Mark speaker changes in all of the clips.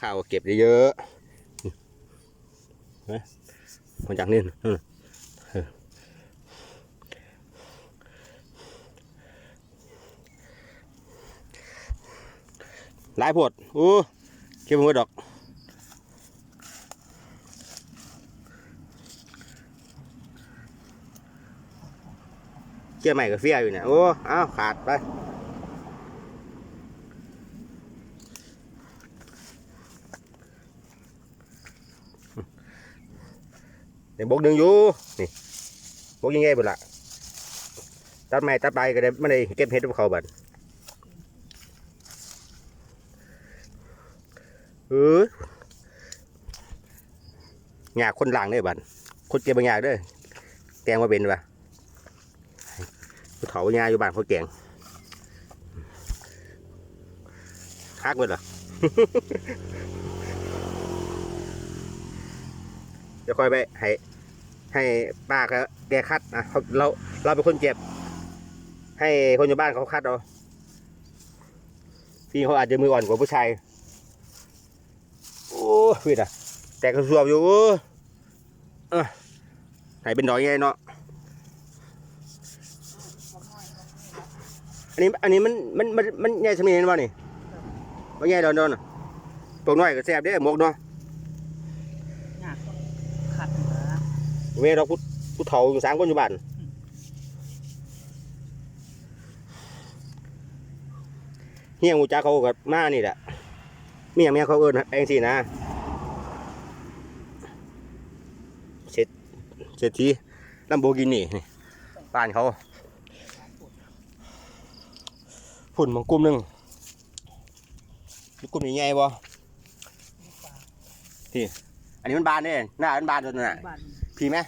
Speaker 1: ข้าวเก็บเยอะๆนะมาจากนี่นหลายโพดอู้เก็บหมดดอกเกี่ยใหม่กับเฟียอยู่เนี่ย โอ้ อ้าว ขาดไป เดี๋ยวบกดึงอยู่นี่บกยังไงบุละตัดไม้ตัดใบก็ได้ไม่ได้เก็บเห็ดของเขาบัดเออหยาคนหลังเด้บัดคนเก็บบางอยาเด้อแตงมาเป็นปะผู้เฒ่าญาอยู่บ้านเขาแกงคักเบิดเหรอ เดี๋ยวค่อยไปให้ให้ป้าเขาแกคัดนะเขาเราเราเป็นคนเจ็บ ให้คนอยู่บ้านเขาคัดเอาพี่เขาอาจจะมืออ่อนกว่าผู้ชายโอ้พี่อะแต่กระสวบอยู่เออให้เป็นดอยไงเนาะอันนี้อันนี้มันมันมันมันใหญ่สมีนวะนี่มันใหญ่ดอนดอนตัวน้อยก็แซ่บเด้หมกเนาะ
Speaker 2: ยากขัดเหรอ
Speaker 1: เวเราผู้ผู้เฒ่าอยู่สามคนอยู่บ้านเฮียงูจ้าเขาก็มานี่แหละมีอย่างเมียเขาเอิญเองสินะเสร็จเสร็จทีลัมโบกินี่นี่บ้านเขาฝุ่นมังกุมหนึ่งมีกุ้มใหญ่ๆบ่ที่อันนี้มันบานเด้หน้ามันบานตัวนั้นน่ะ พี่แม่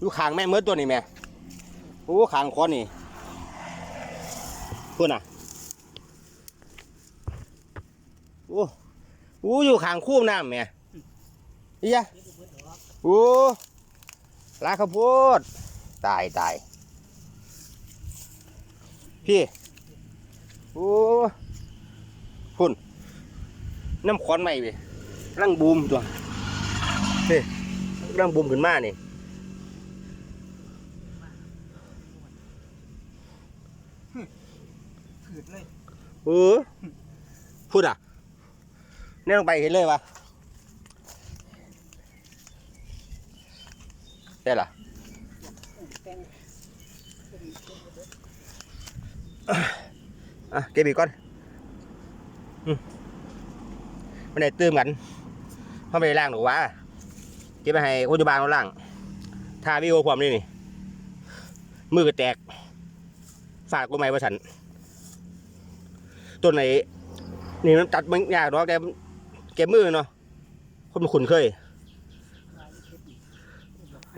Speaker 1: ดูขางแม่เมื่อตัวนี้แม่โอ้ขางคอนี่พูดน่ะโอ้โอ้อยู่ขางคู่น้ำแม่อียะโอ้ลาข้าวโพดตายตายพี่โอ้พุ่นน้ำควันใหม่ไปร่างบูมตัวเฮ้ร่างบูมขึ้นมานี่
Speaker 2: ผืด เลย
Speaker 1: เออพูดอะเนี่ยลงไปเห็นเลยวะได้ล่ะอะเก็บอีกก่อนมไม่ได้ตื้มกันเขาะไม่ได้ล่างหรอกวะเก็บไปให้คนอยู่บ้านเขาล่างทาวิโอความนี่นี่ มือก็แตกฝากกูไหมว่าฉัน ต้นไหนนี่มันตัดมันยากหรอกแต่เก็บมือเนาะคนมันคุ้นเคย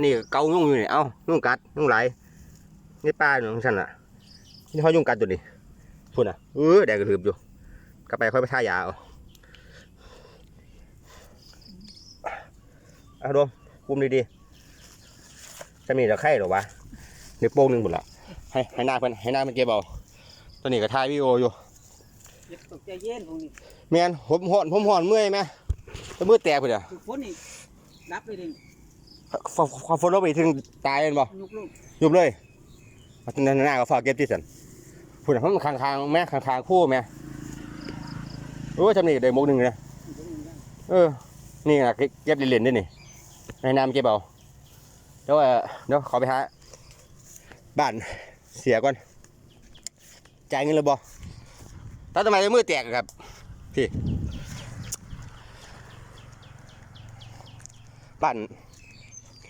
Speaker 1: นนี้ก็เกายุ่งอยู่เนี่ยเอ้ายุ่งกัดยุ่งไหลนี่ป้าอยู่ของฉันอะนี่เขายุ่งกัดตัวนี้พูดอะเออแดกกระถืบอยู่กลับไปค่อยไปท่ายาเอาเอาดมคุมดีๆจะมีตะไคร่หรอวะในวโป้งหนึ่งหมดละให้ให้หน้าเพิ่นให้หน้ามันเก็บเอาตัวนี้ก็ถ่ายวิดีโออยู่
Speaker 2: ตกใจเย็นพวกนี้
Speaker 1: แมนผมหอนผมหอนเมื่อยไหมแล้วมือแตกไปเดี๋ยว
Speaker 2: ถูกฝนนี่รับเลยดิ
Speaker 1: ความฝนเราไปถึงตายเลยบ่
Speaker 2: ยุกลูก
Speaker 1: ยุบเลยเอาหน้าก็ฝากเก็บที่สันพูดถึงมันคางคางๆแม่คางคางๆคู่แม่โอ้ยจำนี่ได้มุกหนึ่งเลยนะเออ นี่นะเก็บเหรียญๆด้วยนี่ในน้ำเก็บเอาเดี๋ยวเอ่อเดี๋ยวขอไปหาบ้านเสียก่อนจ่ายเงินเลยบอ ตอนทำไมมือแตกครับพี่บ้าน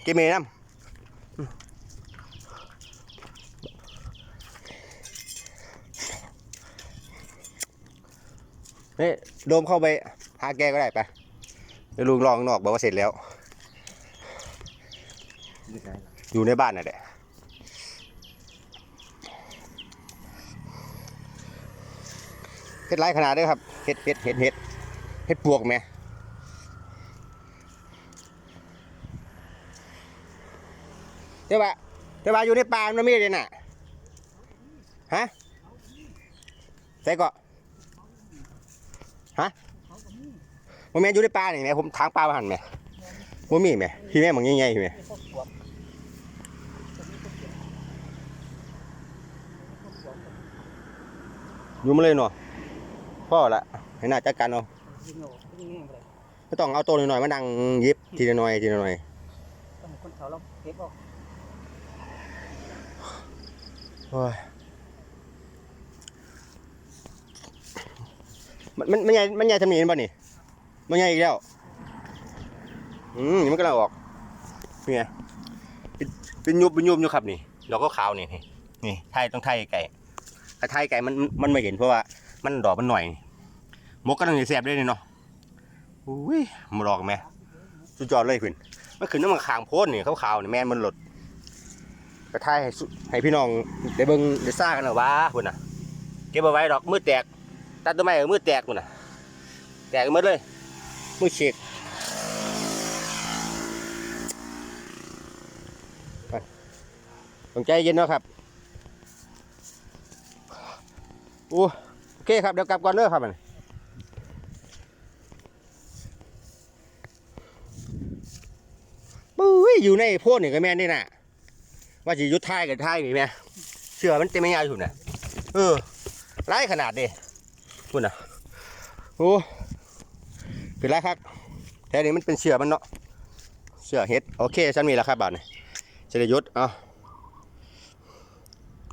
Speaker 1: ก็บเมน้ำเฮ้ยโดมเข้าไปหาแกก็ได้ไปเดี๋ยวลุงลองนอกบอกว่าเสร็จแล้ว อยู่ในบ้านน่ะแหละ เฮ็ดไรขนาดเด้อครับเฮ็ดเฮ็ดเฮ็ดเฮ็ดเฮ็ดปวกไหมเดี๋ยวว่าเดี๋ยวว่าอยู่ในป่ามันมีเลยน่ะฮะใส่เกาะฮะบ่แม่นอยู่ในป่านี่แม่ผมทางป่ามาหั่นแม่บ่มีแม่พี่แม่มึงใหญ่ๆแม่
Speaker 2: มีพวกสวมจะมีพวกเขียวมีพวกสวม
Speaker 1: อยู่มาเลยเนาะ พ่อละให้น่าจัดการเอา
Speaker 2: ยิงโง่ยิงแง่งไปเลย
Speaker 1: ไม่ต้องเอาตัวน้อยๆมานั่งหยิบทีละหน่อยทีละหน่อย
Speaker 2: ต้องให้คนเขาเราเก็บออก
Speaker 1: โอ้ยมันมันมันใหญ่มันใหญ่ทำนี้ป่ะนี่มันใหญ่อีกแล้วอืมนี่มันก็ลังออกนี่ไงเป็นเป็นยุบเป็นยุบอยู่ครับนี่ดอกก็ขาวนี่นี่นี่ไทยต้องไทยไก่ถ้าไทยไก่มันมันไม่เห็นเพราะว่า มันดอกมันหน่อยมกก็ต้องแสบได้วยนี่เนาะอุ้ยมันดอกไหมสุดยอดเลยคุณมันขึ้นน้ำมันขางโพดนี่ขาวๆนี่แม่นมันหลดกระทายให้ให้พี่น้องได้เบิ่งได้ซ่ากันเอว่าพุ่นน่ะเก็บเอาไว้ดอกมือแตกตัดต้นไม้เอามือแตกพุ่นน่ะ แตกหมดเลยมือเฉกไปต้องใจเย็นนะครับโอ้ เคครับเดี๋ยวกลับก่อนเด้อครับมันปุ้ยอยู่ในโพดนี่ก็แม่นนี่น่ะ ว่าสิยุดท้ายกับท้ายนี่แม่เชื่อมันเต็มไม่ยาวอยู่น่ะเออไล่ขนาดดิพูดน่ะโอ้เป็นไรครับแท้นี้มันเป็นเชื่อมันเนาะเชื่อเฮ็ดโอเคฉันมีแล้วครับบาทนี่จะได้ยุดเอา